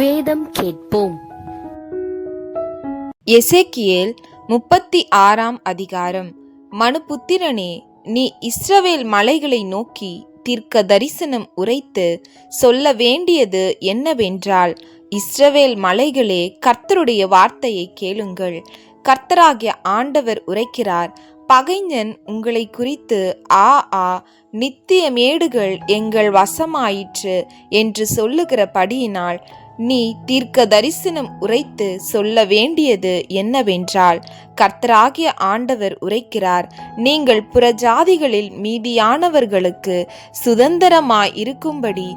வேதம் கேட்போம். எசேக்கியேல் முப்பத்தி ஆறாம் அதிகாரம். மனுபுத்திரனே நீ இஸ்ரவேல் மலைகளை நோக்கி தீர்க்க தரிசனம் உரைத்து சொல்ல வேண்டியது என்னவென்றால் இஸ்ரவேல் மலைகளே கர்த்தருடைய வார்த்தையை கேளுங்கள். கர்த்தராகிய ஆண்டவர் உரைக்கிறார் பகைஞன் உங்களை குறித்து ஆ ஆ நித்திய மேடுகள் எங்கள் வசமாயிற்று என்று சொல்லுகிறபடியினால் நீ தீர்க்க தரிசனம் உரைத்து சொல்ல வேண்டியது என்னவென்றால் கர்த்தராகிய ஆண்டவர் உரைக்கிறார் நீங்கள் புறஜாதிகளில் மீதியானவர்களுக்கு சுதந்திரமாய் இருக்கும்படி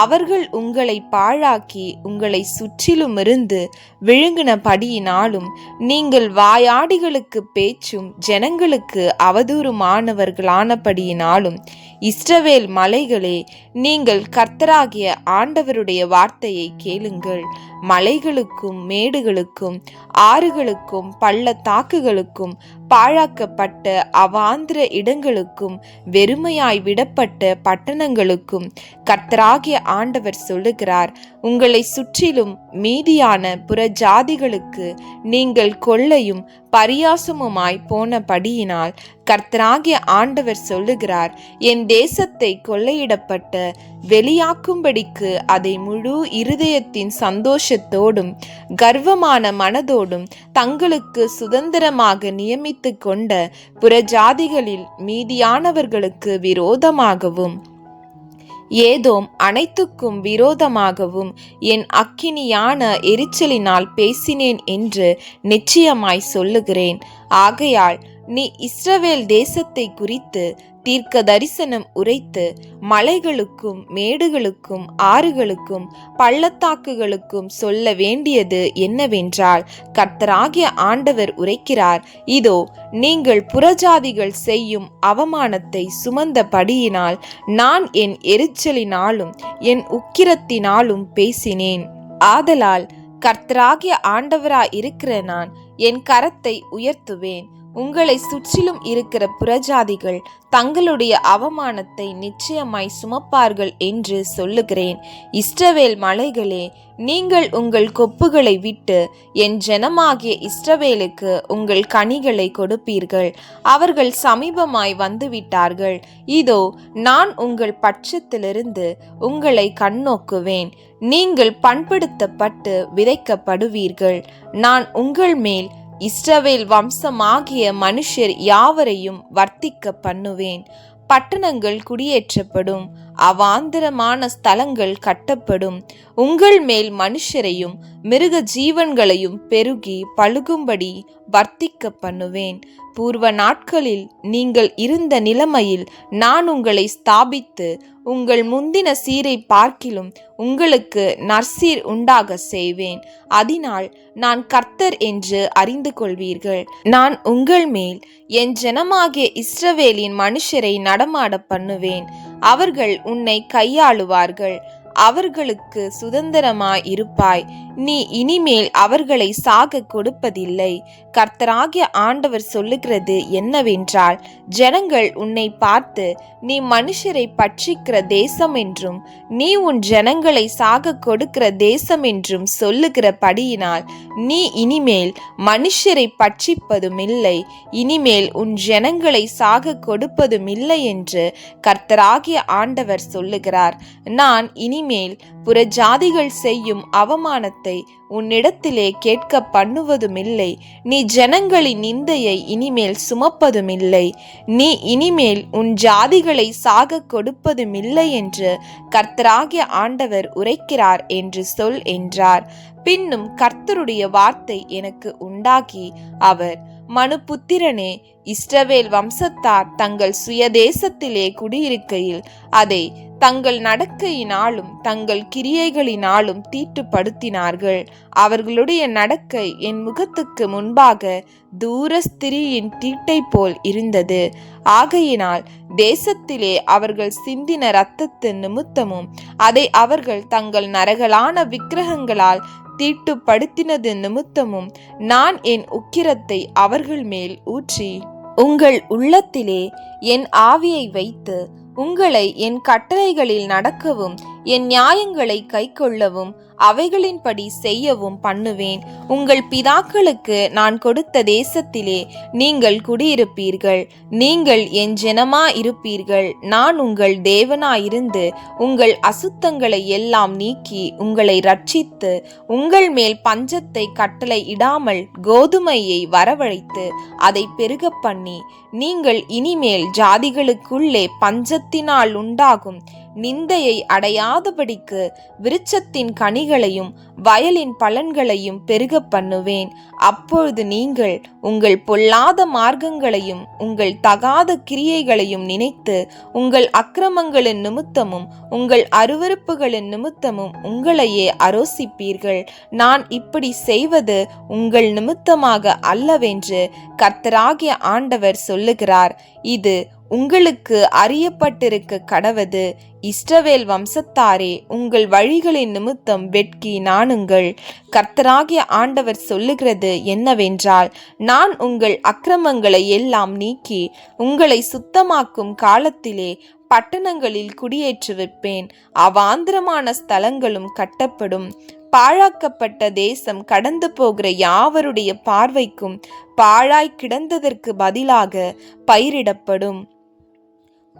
அவர்கள் உங்களை பாழாக்கி உங்களை சுற்றிலுமிருந்து விழுங்கினபடியினாலும் நீங்கள் வாயாடிகளுக்கு பேச்சும் ஜனங்களுக்கு அவதூறுமானவர்களானபடியினாலும் இஸ்ரவேல் மலைகளே நீங்கள் கர்த்தராகிய ஆண்டவருடைய வார்த்தையை கேளுங்கள். மலைகளுக்கும் மேடுகளுக்கும் ஆறுகளுக்கும் பள்ளத்தாக்குகளுக்கும் பாழாக்கப்பட்ட அவாந்திர இடங்களுக்கும் வெறுமையாய் விடப்பட்ட பட்டணங்களுக்கும் கர்த்தராகிய ஆண்டவர் சொல்லுகிறார் உங்களை சுற்றிலும் மீதியான புறஜாதிகளுக்கு நீங்கள் கொள்ளையும் பரியாசமுமாய் போனபடியினால் கர்த்தராகிய ஆண்டவர் சொல்லுகிறார் என் தேசத்தை கொள்ளையிடப்பட்ட வெளியாக்கும்படிக்கு அதை முழு இருதயத்தின் சந்தோஷத்தோடும் கர்வமான மனதோடும் தங்களுக்கு சுதந்திரமாக நியமித்து கொண்ட புறஜாதிகளில் மீதியானவர்களுக்கு விரோதமாகவும் ஏதோம் அனைத்துக்கும் விரோதமாகவும் என் அக்கினியான எரிச்சலினால் பேசினேன் என்று நிச்சயமாய் சொல்லுகிறேன். ஆகையால் நீ இஸ்ரவேல் தேசத்தை குறித்து தீர்க்க தரிசனம் உரைத்து மலைகளுக்கும் மேடுகளுக்கும் ஆறுகளுக்கும் பள்ளத்தாக்குகளுக்கும் சொல்ல வேண்டியது என்னவென்றால் கர்த்தராகிய ஆண்டவர் உரைக்கிறார் இதோ நீங்கள் புறஜாதிகள் செய்யும் அவமானத்தை சுமந்தபடியினால் நான் என் எரிச்சலினாலும் என் உக்கிரத்தினாலும் பேசினேன். ஆதலால் கர்த்தராகிய ஆண்டவராய் இருக்கிற நான் என் கரத்தை உயர்த்துவேன். உங்களை சுற்றிலும் இருக்கிற புறஜாதிகள் தங்களுடைய அவமானத்தை நிச்சயமாய் சுமப்பார்கள் என்று சொல்லுகிறேன். இஸ்ரவேல் மலைகளே நீங்கள் உங்கள் கொப்புகளை விட்டு என் ஜனமாகிய இஸ்ரவேலுக்கு உங்கள் கனிகளை கொடுப்பீர்கள். அவர்கள் சமீபமாய் வந்துவிட்டார்கள். இதோ நான் உங்கள் பட்சத்திலிருந்து உங்களை கண்ணோக்குவேன். நீங்கள் பண்படுத்தப்பட்டு விதைக்கப்படுவீர்கள். நான் உங்கள் மேல் இஸ்ரவேல் வம்சமாகிய மனுஷர் யாவரையும் வர்த்திக்க பண்ணுவேன். பட்டணங்கள் குடியேற்றப்படும். அவாந்தரமான ஸ்தலங்கள் கட்டப்படும். உங்கள் மேல் மனுஷரையும் மிருக ஜீவன்களையும் பெருகி பழுகும்படி வர்த்திக்க பண்ணுவேன். பூர்வ நாட்களில் நீங்கள் இருந்த நிலைமையில் நான் உங்களை ஸ்தாபித்து உங்கள் முந்தின சீரை பார்க்கிலும் உங்களுக்கு நற்சீர் உண்டாக செய்வேன். அதனால் நான் கர்த்தர் என்று அறிந்து கொள்வீர்கள். நான் உங்கள் மேல் என் ஜனமாகிய இஸ்ரவேலின் மனுஷரை நடமாட பண்ணுவேன். அவர்கள் உன்னை கையாளுவார்கள். அவர்களுக்கு சுதந்திரமாய் இருப்பாய் நீ இனிமேல் அவர்களை சாக கொடுப்பதில்லை. கர்த்தராகிய ஆண்டவர் சொல்லுகிறது என்னவென்றால் ஜனங்கள் உன்னை பார்த்து நீ மனுஷரை பட்சிக்கிற தேசம் என்றும் நீ உன் ஜனங்களை சாக கொடுக்கிற தேசம் என்றும் சொல்லுகிறபடியினால் நீ இனிமேல் மனுஷரை பட்சிப்பதுமில்லை. இனிமேல் உன் ஜனங்களை சாக கொடுப்பதுமில்லை என்று கர்த்தராகிய ஆண்டவர் சொல்லுகிறார். நான் இனிமேல் புறஜாதிகள் செய்யும் அவமானத்தை உன்னிடத்திலே கேட்க பண்ணுவதுமில்லை. நீ ஜனங்களின் நிந்தையை இனிமேல் சுமப்பதுமில்லை. நீ இனிமேல் உன் ஜாதிகளை சாக கொடுப்பதுமில்லை என்று கர்த்தராகிய ஆண்டவர் உரைக்கிறார் என்று சொல் என்றார். பின்னும் கர்த்தருடைய வார்த்தை எனக்கு உண்டாகி அவர் மனுபுத்திரனே இஸ்ரவேல் வம்சத்தார் தங்கள் சுயதேசத்திலே குடியிருக்கையில் அதை தங்கள் நடக்கையினாலும் தங்கள் கிரியைகளினாலும் தீட்டுப்படுத்தினார்கள். அவர்களுடைய நடக்கை என் முகத்துக்கு முன்பாக தூரஸ்திரியின் தீட்டை போல் இருந்தது. ஆகையினால் தேசத்திலே அவர்கள் சிந்தின இரத்தத்து நிமித்தமும் அதை அவர்கள் தங்கள் நரகலான விக்கிரகங்களால் தீட்டுப்படுத்தினது நிமித்தமும் நான் என் உக்கிரத்தை அவர்கள் மேல் ஊற்றி உங்கள் உள்ளத்திலே என் ஆவியை வைத்து உங்களை என் கட்டளைகளில் நடக்கவும் என் நியாயங்களை கைக்கொள்ளவும் அவைகளின்படி செய்யவும் பண்ணுவேன். உங்கள் பிதாக்களுக்கு நான் கொடுத்த தேசத்திலே நீங்கள் குடியிருப்பீர்கள். நீங்கள் என் ஜனமா இருப்பீர்கள். நான் உங்கள் தேவனாயிருந்து உங்கள் அசுத்தங்களை எல்லாம் நீக்கி உங்களை ரட்சித்து உங்கள் மேல் பஞ்சத்தை கட்டளை இடாமல் கோதுமையை வரவழைத்து அதை பெருக பண்ணி நீங்கள் இனிமேல் ஜாதிகளுக்குள்ளே பஞ்சத்தினால் உண்டாகும் நிந்தையை அடையாதபடிக்கு விருட்சத்தின் கனிகளையும் வயலின் பலன்களையும் பெருகப் பண்ணுவேன். அப்பொழுது நீங்கள் உங்கள் பொல்லாத மார்க்கங்களையும் உங்கள் தகாத கிரியைகளையும் நினைத்து உங்கள் அக்கிரமங்களின் நிமித்தமும் உங்கள் அருவருப்புகளின் நிமித்தமும் உங்களையே அரோசிப்பீர்கள். நான் இப்படி செய்வது உங்கள் நிமித்தமாக அல்லவென்று கர்த்தராகிய ஆண்டவர் சொல்லுகிறார். இது உங்களுக்கு அறியப்பட்டிருக்க கடவது இஸ்ரவேல் வம்சத்தாரே உங்கள் வழிகளின் நிமித்தம் வெட்கி நானுங்கள் கர்த்தராகிய ஆண்டவர் சொல்லுகிறது என்னவென்றால் நான் உங்கள் அக்கிரமங்களை எல்லாம் நீக்கி உங்களை சுத்தமாக்கும் காலத்திலே பட்டணங்களில் குடியேற்றி வைப்பேன் அவாந்திரமான ஸ்தலங்களும் கட்டப்படும். பாழாக்கப்பட்ட தேசம் கடந்து போகிற யாவருடைய பார்வைக்கும் பாழாய் கிடந்ததற்கு பதிலாக பயிரிடப்படும்.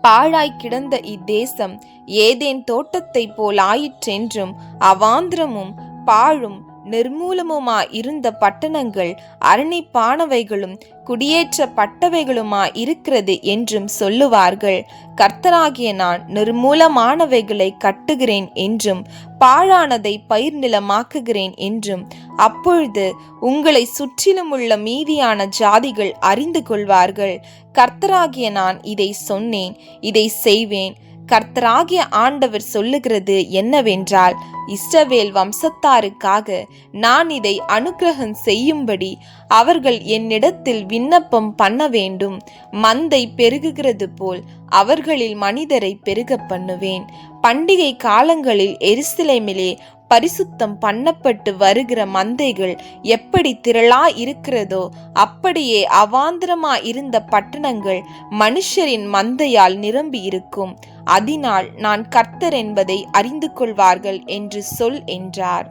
பாழாய் கிடந்த இத்தேசம் ஏதேன் தோட்டத்தைப் போல் ஆயிற்றென்றும் அவாந்திரமும் பாழும் நிர்மூலமுமா இருந்த பட்டணங்கள் அரணிப்பானவைகளும் குடியேற்றப்பட்டவைகளுமா இருக்கிறது என்றும் சொல்லுவார்கள். கர்த்தராகிய நான் நிர்மூலமானவைகளை கட்டுகிறேன் என்றும் பாழானதை பயிர் நிலமாக்குகிறேன் என்றும் அப்பொழுது உங்களை சுற்றிலும் உள்ள மீதியான ஜாதிகள் அறிந்து கொள்வார்கள். கர்த்தராகிய நான் இதை சொன்னேன் இதை செய்வேன். கர்த்தராகிய ஆண்டவர் சொல்லுகிறது என்னவென்றால் இஸ்ரவேல் வம்சத்தாருக்காக நான் இதை அனுக்கிரகம் செய்யும்படி அவர்கள் என்னிடத்தில் விண்ணப்பம் பண்ண வேண்டும். மந்தை பெருகுகிறது போல் அவர்களில் மனிதரை பெருக பண்ணுவேன். பண்டிகை காலங்களில் எரிசிலைமிலே பரிசுத்தம் பண்ணப்பட்டு வருகிற மந்தைகள் எப்படி திரளா இருக்கிறதோ அப்படியே அவாந்திரமா இருந்த பட்டணங்கள் மனுஷரின் மந்தையால் நிரம்பி இருக்கும். அதனால் நான் கர்த்தர் என்பதை அறிந்து கொள்வார்கள் என்று சொல் என்றார்.